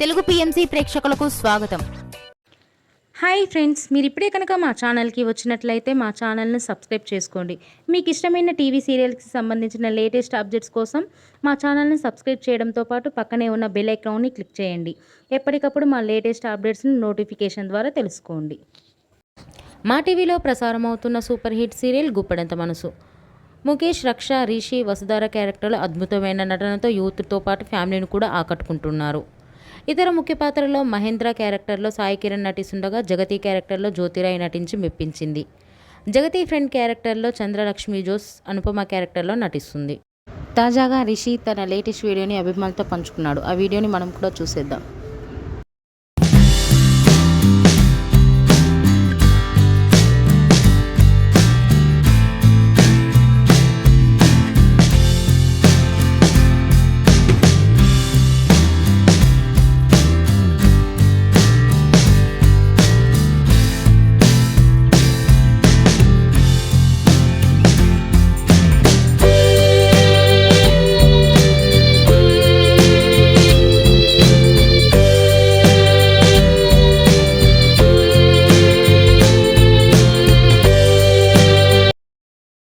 Telugu PMC ప్రేక్షకులకు స్వాగతం. Hi friends మీరు ఇప్పుడే కనుక మా ఛానల్కి వచ్చినట్లయితే మా ఛానల్ని సబ్స్క్రైబ్ చేసుకోండి. మీకు ఇష్టమైన టీవీ సీరియల్కి సంబంధించిన లేటెస్ట్ అప్డేట్స్ కోసం మా ఛానల్ని సబ్స్క్రైబ్ చేయడంతో పాటు పక్కనే ఉన్న బెల్ ఐకాన్ని క్లిక్ చేయండి. ఎప్పటికప్పుడు మా లేటెస్ట్ అప్డేట్స్ని నోటిఫికేషన్ ద్వారా తెలుసుకోండి. మా టీవీలో ప్రసారం అవుతున్న సూపర్ హిట్ సీరియల్ గుప్పడంత మనసు. ముఖేష్ రక్ష రిషి వసుధార క్యారెక్టర్లు అద్భుతమైన నటనతో యూత్తో పాటు ఫ్యామిలీని కూడా ఆకట్టుకుంటున్నారు. ఇతర ముఖ్య పాత్రలో మహేంద్ర క్యారెక్టర్లో సాయి కిరణ్ నటిస్తుండగా జగతి క్యారెక్టర్లో జ్యోతిరాయ్ నటించి మెప్పించింది. జగతి ఫ్రెండ్ క్యారెక్టర్లో చంద్రలక్ష్మి జోస్ అనుపమ క్యారెక్టర్లో నటిస్తుంది. తాజాగా రిషి తన లేటెస్ట్ వీడియోని అభిమానులతో పంచుకున్నాడు. ఆ వీడియోని మనం కూడా చూసేద్దాం.